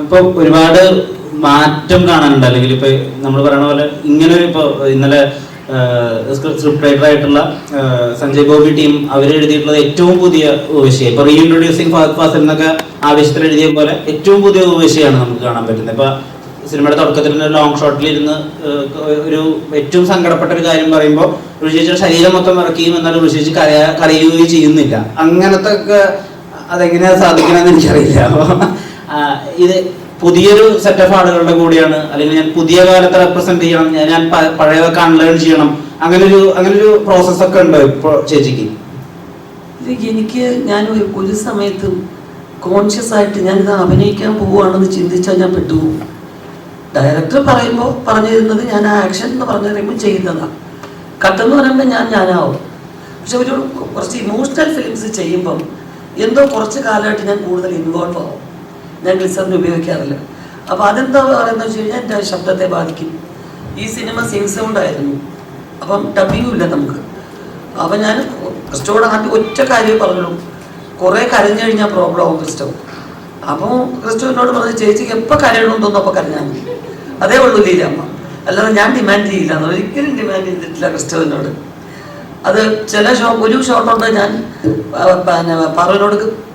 ഇപ്പൊ ഒരുപാട് മാറ്റം കാണാനുണ്ട്. അല്ലെങ്കിൽ ഇപ്പൊ നമ്മൾ പറയുന്ന പോലെ ഇങ്ങനെ ഇപ്പൊ ഇന്നലെ സ്ക്രിപ്റ്റ് റൈറ്റർ ആയിട്ടുള്ള സഞ്ജയ് ഗോപി ടീം അവർ എഴുതിയിട്ടുള്ളത് ഏറ്റവും പുതിയ വിഷയം ഇപ്പൊ റീഇൻട്രൊഡ്യൂസിങ് ഫാസ്റ്റ് ഫാസിൽ എന്നൊക്കെ ആവശ്യത്തിൽ എഴുതിയ പോലെ ഏറ്റവും പുതിയ വിഷയമാണ് നമുക്ക് കാണാൻ പറ്റുന്നത്. ഇപ്പൊ സിനിമയുടെ തുടക്കത്തിൽ ലോങ് ഷോട്ടിൽ ഇരുന്ന് ഒരു ഏറ്റവും സങ്കടപ്പെട്ട ഒരു കാര്യം പറയുമ്പോൾ ഋഷിയുടെ ശരീരം മൊത്തം ഇറക്കുകയും എന്നാൽ ഋഷിച്ച് കരയാ കരയുകയും ചെയ്യുന്നില്ല. അങ്ങനത്തെ ഒക്കെ അതെങ്ങനെയാ സാധിക്കണമെന്ന് എനിക്കറിയില്ല. ഇത് പുതിയൊരു സെറ്റ് ഓഫ് ആളുകളുടെ കൂടിയാണ്. അല്ലെങ്കിൽ ഞാൻ പുതിയ കാലത്തെ റെപ്രസെന്റ് ചെയ്യണം. ഞാൻ പഴയതൊക്കെ അൺലേൺ ചെയ്യണം. അങ്ങനെ ഒരു അങ്ങനെ ഒരു പ്രോസസ് ഒക്കെ ഉണ്ടോ ഇപ്പോൾ ചേച്ചിക്ക്. എനിക്ക് ഞാൻ ഒരു ഒരു സമയത്തും കോൺഷ്യസ് ആയിട്ട് ഞാൻ ഇത് അഭിനയിക്കാൻ പോവുകയാണെന്ന് ചിന്തിച്ചാൽ ഞാൻ പെട്ടുപോകും ഡയറക്ടർ പറയുമ്പോൾ പറഞ്ഞു തരുന്നത് ഞാൻ ആ ആക്ഷൻ എന്ന് പറഞ്ഞു തരുമ്പോൾ ചെയ്യുന്നതാണ് കട്ടെന്ന് പറയുമ്പോൾ ഞാൻ ഞാനാവും. പക്ഷെ ഒരു കുറച്ച് ഇമോഷണൽ ഫിലിംസ് ചെയ്യുമ്പം എന്തോ കുറച്ച് കാലമായിട്ട് ഞാൻ കൂടുതൽ ഇൻവോൾവ് ആവും. ഞാൻ ഗ്ലിസറിന് ഉപയോഗിക്കാറില്ല. അപ്പോൾ അതെന്താ പറയുന്നത് വെച്ച് കഴിഞ്ഞാൽ എന്റെ ശബ്ദത്തെ ബാധിക്കും. ഈ സിനിമ സിംഗ് സൗണ്ട് ആയിരുന്നു. അപ്പം ഡബിങ്ങും ഇല്ല നമുക്ക്. അപ്പം ഞാൻ ക്രിസ്റ്റോട് ആദ്യം ഒറ്റ കാര്യമേ പറഞ്ഞു കുറേ കരഞ്ഞു കഴിഞ്ഞാൽ പ്രോബ്ലം ആവും ക്രിസ്റ്റോ അപ്പോൾ ക്രിസ്റ്റോ എന്നോട് പറഞ്ഞു ചേച്ചിക്ക് എപ്പോൾ കരയണമെന്ന് തോന്നുന്നു കരഞ്ഞാൽ മതി. അതേ ഉള്ളൂ ലീലാമ്മ അല്ലാതെ ഞാൻ ഡിമാൻഡ് ചെയ്യില്ല. ഒരിക്കലും ഡിമാൻഡ് ചെയ്തിട്ടില്ല ക്രിസ്റ്റോവിനോട്. അത് ചില ഷോ ഒരു ഷോട്ടുണ്ട് ഞാൻ പിന്നെ പറവിനോട്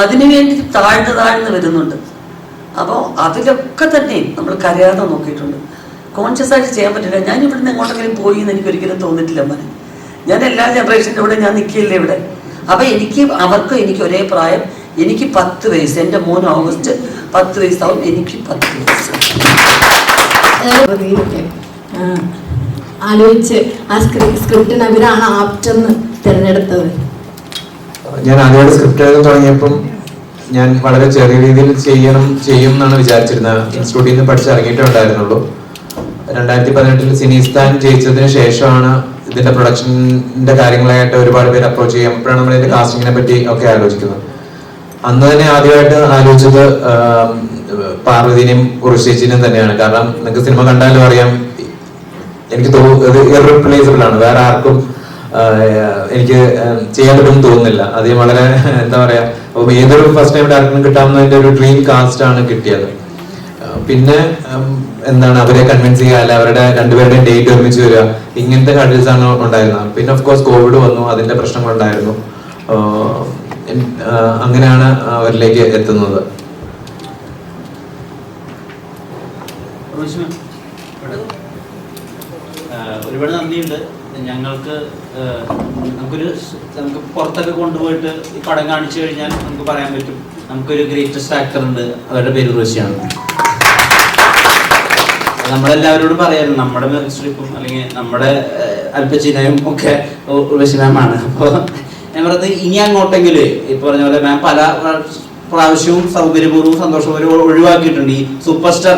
അതിനു വേണ്ടി താഴ്ന്നു താഴ്ന്നു വരുന്നുണ്ട്. അപ്പോൾ അതിലൊക്കെ തന്നെ നമ്മൾ കരയാതെ നോക്കിയിട്ടുണ്ട്. കോൺഷ്യസ് ആയിട്ട് ചെയ്യാൻ പറ്റില്ല. ഞാൻ ഇവിടുന്ന് എങ്ങോട്ടെങ്കിലും പോയി എന്ന് എനിക്ക് ഒരിക്കലും തോന്നിട്ടില്ല മോനെ. ഞാൻ എല്ലാ ജനറേഷന്റെ കൂടെ ഞാൻ നിൽക്കില്ലേ ഇവിടെ. അപ്പോൾ എനിക്ക് അവർക്കും എനിക്ക് ഒരേ പ്രായം. എനിക്ക് പത്ത് വയസ്സ്. എന്റെ മോൻ ഓഗസ്റ്റ് പത്ത് വയസ്സാവും. എനിക്ക് പത്ത് വയസ്സ്. ആലോചിച്ച് ആ സ്ക്രിപ്റ്റ് സ്ക്രിപ്റ്റിന് അവരാണ് ആപ്റ്റെന്ന് തിരഞ്ഞെടുത്തത്. ഞാൻ ആദ്യമായിട്ട് സ്ക്രിപ്റ്റ് എഴുതാൻ തുടങ്ങിയപ്പം ഞാൻ വളരെ ചെറിയ രീതിയിൽ ചെയ്യണം ചെയ്യും എന്നാണ് വിചാരിച്ചിരുന്നത്. ഇൻസ്റ്റിറ്റ്യൂട്ടിൽ നിന്ന് പഠിച്ചിറങ്ങിയിട്ടേ ഉണ്ടായിരുന്നുള്ളൂ രണ്ടായിരത്തി പതിനെട്ടിൽ സിനിസ്ഥാൻ ജയിച്ചതിന് ശേഷമാണ് ഇതിന്റെ പ്രൊഡക്ഷന്റെ കാര്യങ്ങളായിട്ട് ഒരുപാട് പേര് അപ്രോച്ച് ചെയ്യാം അപ്പോഴാണ് നമ്മൾ ഇതിന്റെ കാസ്റ്റിങ്ങിനെ പറ്റി ഒക്കെ ആലോചിക്കുന്നത്. അന്ന് തന്നെ ആദ്യമായിട്ട് ആലോചിച്ചത് പാർവതിനെയും ഉറുശേച്ചിനെയും തന്നെയാണ്. കാരണം നിങ്ങൾക്ക് സിനിമ കണ്ടാലും അറിയാം എനിക്ക് തോന്നുന്നു തോന്നുന്നത് ഇറീപ്ലേസബിൾ ആണ്. വേറെ ആർക്കും എനിക്ക് ചെയ്യാൻ പറ്റുമെന്ന് തോന്നുന്നില്ല. അത് വളരെ എന്താ പറയാ അപ്പൊ ഏതൊരു ഫസ്റ്റ് ടൈം ഡയറക്ടറിന് കിട്ടാവുന്നതിന്റെ ഒരു ഡ്രീം കാസ്റ്റ് ആണ് കിട്ടിയത്. പിന്നെ എന്താണ് അവരെ കൺവിൻസ് ചെയ്യുക അല്ല അവരുടെ രണ്ടുപേരുടെയും ഡേറ്റ് ഒരുമിച്ച് വരിക ഇങ്ങനത്തെ ഹഡിൽസ് ആണ് ഉണ്ടായിരുന്നത്. പിന്നെ ഓഫ് കോഴ്സ് കോവിഡ് വന്നു അതിന്റെ പ്രശ്നങ്ങളുണ്ടായിരുന്നു അങ്ങനെയാണ് അവരിലേക്ക് എത്തുന്നത്. ഒരുപാട് നന്ദിയുണ്ട്. ഞങ്ങൾക്ക് നമുക്കൊരു നമുക്ക് പുറത്തൊക്കെ കൊണ്ടുപോയിട്ട് ഈ പടം കാണിച്ചു കഴിഞ്ഞാൽ നമുക്ക് പറയാൻ പറ്റും. നമുക്കൊരു ഗ്രേറ്റസ്റ്റ് ആക്ടർ ഉണ്ട്. അവരുടെ പേര് റോസിയാണ്. നമ്മളെല്ലാവരോടും പറയാറുണ്ട് നമ്മുടെ സ്ട്രിപ്പും അല്ലെങ്കിൽ നമ്മുടെ അല്പചിനയും ഒക്കെ ഉർവശി മാമാണ് അപ്പോൾ ഞാൻ പറഞ്ഞത് ഇനി അങ്ങോട്ടെങ്കിലും ഈ പറഞ്ഞ പോലെ മാം പല പ്രാവശ്യവും സൗകര്യപൂർവം സന്തോഷപൂർവം ഒഴിവാക്കിയിട്ടുണ്ട് ഈ സൂപ്പർ സ്റ്റാർ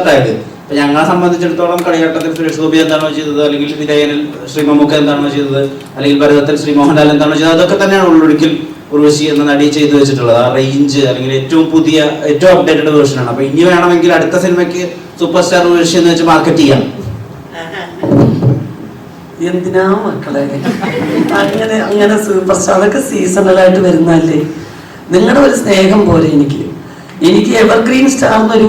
അപ്പൊ ഞങ്ങളെ സംബന്ധിച്ചിടത്തോളം കളിയാട്ടത്തിൽ സുരേഷ് ഗോപി എന്താണോ ചെയ്തത് അല്ലെങ്കിൽ വിധേയനിൽ ശ്രീ മമ്മൂക്ക എന്താണോ ചെയ്തത് അല്ലെങ്കിൽ ഭരതത്തിൽ ശ്രീ മോഹൻലാൽ എന്താണോ ചെയ്തത് അതൊക്കെ തന്നെയാണ് ഉള്ളൊരിക്കൽ ഉർവശി എന്ന നടി ചെയ്തു വെച്ചിട്ടുള്ളത്. ആ റേഞ്ച് അല്ലെങ്കിൽ ഏറ്റവും പുതിയ ഏറ്റവും അപ്ഡേറ്റഡ് വേർഷനാണ് അപ്പൊ ഇനി വേണമെങ്കിൽ അടുത്ത സിനിമയ്ക്ക് സൂപ്പർ സ്റ്റാർ ഉർവശി എന്ന് വെച്ച് മാർക്കറ്റ് ചെയ്യാം. എന്തിനാ മക്കളെ? അങ്ങനെ അങ്ങനെ സൂപ്പർ സ്റ്റാർ അതൊക്കെ സീസണലായിട്ട് വരുന്നല്ലേ നിങ്ങളുടെ ഒരു സ്നേഹം പോലെ എനിക്ക്. എനിക്ക് എവർഗ്രീൻ സ്റ്റാർ എന്നൊരു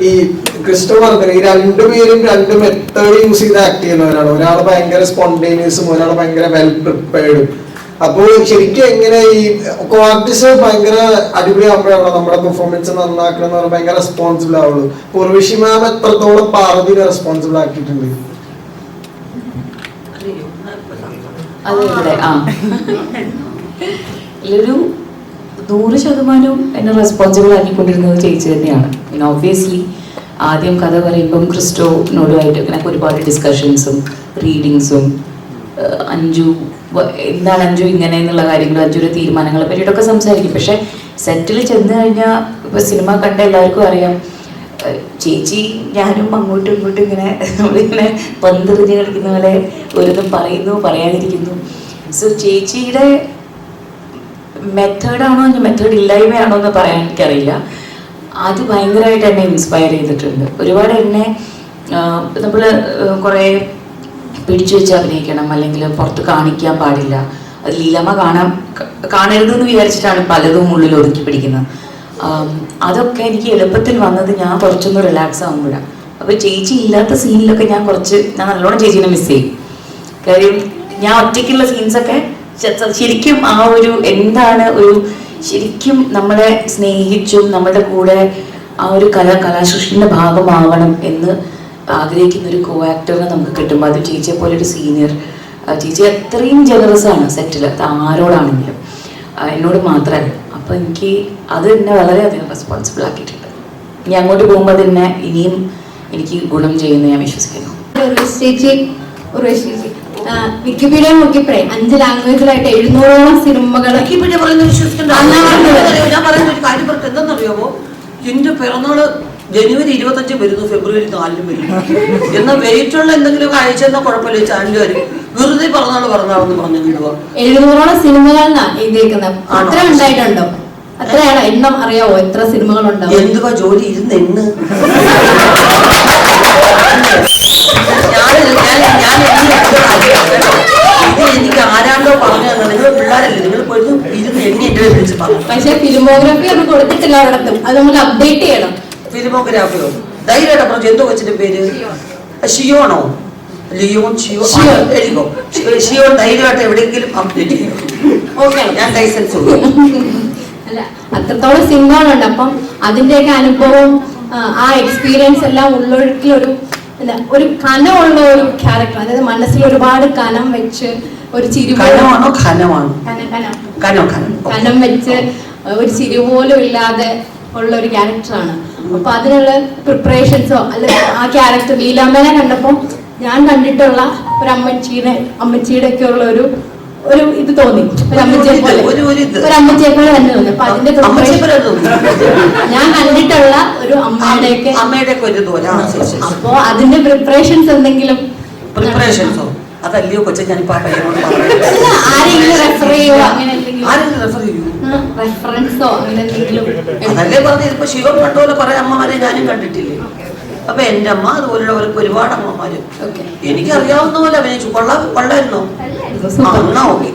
ഈ ക്രിസ്റ്റോ പറഞ്ഞത് ഈ രണ്ടുപേരും രണ്ട് മെത്തേഡ് യൂസ് ചെയ്ത് ആക്ട് ചെയ്യുന്നവരാണ്. ഒരാൾ ഭയങ്കര സ്പോണ്ടേനിയസും ഒരാൾ ഭയങ്കര വെൽ പ്രിപ്പയർഡും അപ്പോൾ ശരിക്കും എങ്ങനെ ഈ കോർട്ടിസ് ഭയങ്കര അടിപൊളിയാകുമ്പോഴാണോ നമ്മുടെ പെർഫോമൻസ് നന്നാക്കണം എന്ന് പറഞ്ഞാൽ ഭയങ്കര റെസ്പോൺസിബിൾ ആവുള്ളൂ. പൂർവിഷി മാം എത്രത്തോളം പാർവതിനെ റെസ്പോൺസിബിൾ ആക്കിയിട്ടുണ്ട്? അതെ അതെ ആ. ഇതിലൊരു നൂറ് ശതമാനവും എന്നെ റെസ്പോൺസിബിൾ ആക്കിക്കൊണ്ടിരുന്നത് ചേച്ചി തന്നെയാണ്. പിന്നെ ഒബ്വിയസ്ലി ആദ്യം കഥ പറയുമ്പം ക്രിസ്റ്റോനോടുമായിട്ട് പിന്നെ ഒരുപാട് ഡിസ്കഷൻസും റീഡിങ്സും അഞ്ചു എന്താണ് അഞ്ചു ഇങ്ങനെ എന്നുള്ള കാര്യങ്ങൾ അഞ്ചുയുടെ തീരുമാനങ്ങളെ പറ്റിയിട്ടൊക്കെ സംസാരിക്കും. പക്ഷെ സെറ്റിൽ ചെന്ന് കഴിഞ്ഞാൽ ഇപ്പൊ സിനിമ കണ്ട എല്ലാവർക്കും അറിയാം ചേച്ചി ഞാനും അങ്ങോട്ടും ഇങ്ങോട്ടും ഇങ്ങനെ നമ്മളിങ്ങനെ പന്തെറിഞ്ഞ് കളിക്കുന്ന പോലെ ഓരോന്നും പറയുന്നു പറയാതിരിക്കുന്നു. സോ ചേച്ചിയുടെ മെത്തേഡാണോ ഇനി മെത്തേഡ് ഇല്ലായ്മയാണോ എന്ന് പറയാൻ എനിക്കറിയില്ല. അത് ഭയങ്കരമായിട്ട് എന്നെ ഇൻസ്പയർ ചെയ്തിട്ടുണ്ട്. ഒരുപാട് എന്നെ നമ്മൾ കുറേ പിടിച്ചു വെച്ച് അഭിനയിക്കണം. അല്ലെങ്കിൽ പുറത്ത് കാണിക്കാൻ പാടില്ല. അത് ലീലമ്മ കാണാൻ കാണരുതെന്ന് വിചാരിച്ചിട്ടാണ് പലതും ഉള്ളിൽ ഒതുക്കി പിടിക്കുന്നത്. അതൊക്കെ എനിക്ക് എളുപ്പത്തിൽ വന്നത് ഞാൻ കുറച്ചൊന്ന് റിലാക്സ് ആകുമ്പോഴാണ് അപ്പോൾ ചേച്ചി ഇല്ലാത്ത സീനിലൊക്കെ ഞാൻ കുറച്ച് ഞാൻ നല്ലോണം ചേച്ചീനെ മിസ് ചെയ്യും. കാര്യം ഞാൻ ഒറ്റയ്ക്കുള്ള സീൻസൊക്കെ ശരിക്കും ആ ഒരു എന്താണ് ഒരു ശരിക്കും നമ്മളെ സ്നേഹിച്ചും നമ്മുടെ കൂടെ ആ ഒരു കല കലാസൃഷ്ടിന്റെ ഭാഗമാവണം എന്ന് ആഗ്രഹിക്കുന്ന ഒരു കോ ആക്ടറിനെ നമുക്ക് കിട്ടുമ്പോൾ അത് ചേച്ചിയെ പോലെ ഒരു സീനിയർ ചേച്ചി അത്രയും ജനറസ് ആണ് സെറ്റിൽ അത് ആരോടാണെങ്കിലും. എന്നോട് മാത്രമല്ല. അപ്പൊ എനിക്ക് അത് എന്നെ വളരെയധികം റെസ്പോൺസിബിൾ ആക്കിയിട്ടുണ്ട്. ഇനി അങ്ങോട്ട് പോകുമ്പോൾ അത് എന്നെ ഇനിയും എനിക്ക് ഗുണം ചെയ്യുന്ന ഞാൻ വിശ്വസിക്കുന്നു. ചേച്ചി. വിക്കിപീഡിയ നോക്കിയപ്പോഴേ അഞ്ച് ലാംഗ്വേജിലായിട്ട് എഴുന്നൂറോളം സിനിമകൾ വിക്കിപീഡിയ പറയുന്നത് വിശ്വസിക്കണ്ട പറയുന്ന എന്തെന്നറിയാമോ എന്റെ പിറന്നാൾ ജനുവരി ഇരുപത്തഞ്ച് വരുന്നു ഫെബ്രുവരി നാലിലും വരുന്നു. എന്നാൽ വെയിറ്റുള്ള എന്തെങ്കിലും അയച്ചു തന്നെ കുഴപ്പമില്ല ചാനലുകാർ വെറുതെ പിറന്നാൾ പിറന്നാളെന്ന് പറഞ്ഞു വിടുക എഴുന്നൂറോളം സിനിമകളാണ് എഴുതിയേക്കുന്നത്. ആണോ? അത്ര ഉണ്ടായിട്ടുണ്ടോ? അത്രയാണ്? എണ്ണം അറിയാവോ? എത്ര സിനിമകൾ ഉണ്ടാവും എന്തുവാ ജോലി? ഇരുന്ന് എന്ന് ഞാൻ ഞാൻ ഞാൻ എണ്ണി എടുത്ത കാര്യമാണ് കേട്ടോ. ഇത് എനിക്ക് ആരാണ്ടോ പറഞ്ഞു തന്നെ നിങ്ങൾ പിള്ളേരല്ലേ നിങ്ങൾ പോയിരുന്നു ഇരുന്ന് എണ്ണി എന്റെ പേര് വിളിച്ച് പറഞ്ഞു പക്ഷെ ഫിലിമോഗ്രാഫി ഒന്നും കൊടുത്തിട്ടില്ല ഒരിടത്തും അത് നമ്മൾ അപ്ഡേറ്റ് ചെയ്യണം. ഫിലിമോഗ്രാഫിയോ ധൈര്യമായിട്ട് പറഞ്ഞു. എന്തോ കൊച്ചിന്റെ പേര്? ഷിയോണോ ലിയോൺ ഷിയോ ഷിയോ. എഴുതിക്കോ. ഷിയോൺ ധൈര്യമായിട്ട് എവിടെയെങ്കിലും അപ്ഡേറ്റ് ചെയ്യും. ഓക്കെ ഞാൻ ലൈസൻസ് കൊടുക്കും. അല്ല അത്രത്തോളം സിനിമകളുണ്ട് അപ്പം അതിന്റെയൊക്കെ അനുഭവം ആ, എക്സ്പീരിയൻസ് എല്ലാം ഉള്ളൊഴുക്കിൽ ഒരു എന്താ ഒരു കനമുള്ള ഒരു ക്യാരക്ടർ അതായത് മനസ്സിൽ ഒരുപാട് കനം വെച്ച് ഒരു ചിരി കനമാണോ? കനമാണോ. കനം വെച്ച് ഒരു ചിരി പോലും ഇല്ലാതെ ഉള്ള ഒരു ക്യാരക്ടറാണ് അപ്പൊ അതിനുള്ള പ്രിപ്പറേഷൻസോ അല്ലെങ്കിൽ ആ ക്യാരക്ടർ ലീലാമ്മനെ കണ്ടപ്പോൾ ഞാൻ കണ്ടിട്ടുള്ള ഒരു അമ്മച്ചിയുടെ അമ്മച്ചിയുടെ ഒക്കെ ഉള്ള ഒരു ഒരു ഇത് തോന്നി. ഒരു അമ്മച്ചിയെ പോലെ. ഒരു- അമ്മച്ചിയെ പോലെ തന്നെ തോന്നി. അപ്പൊ അതിന്റെ ഞാൻ കണ്ടിട്ടുള്ള ഒരു അമ്മയുടെ ഒക്കെ ശരി. അപ്പോ അതിന്റെ പ്രിപ്പറേഷൻസ് എന്തെങ്കിലും പ്രിപ്പറേഷൻസോ അതല്ലയോ കൊച്ചു ഞാനിപ്പോ ആരെങ്കിലും റെഫർ ചെയ്യുവോ അങ്ങനെ എന്തെങ്കിലും ആരെങ്കിലും റെഫർ ചെയ്യൂ റെഫറൻസോ അങ്ങനെ എന്തെങ്കിലും അതല്ലേ പറഞ്ഞത്? ഇപ്പൊ ശിവൻ കണ്ടപോലെ കുറെ അമ്മമാരെ ഞാനും കണ്ടിട്ടില്ലേ? അപ്പൊ എന്റെ അമ്മ അതുപോലുള്ളവർക്ക് ഒരുപാട് അമ്മമാര്. എനിക്ക് അറിയാവുന്ന പോലെ അഭിനയിച്ചു കൊള്ളാ കൊള്ളായിരുന്നോ? എന്നാ ഓക്കെ.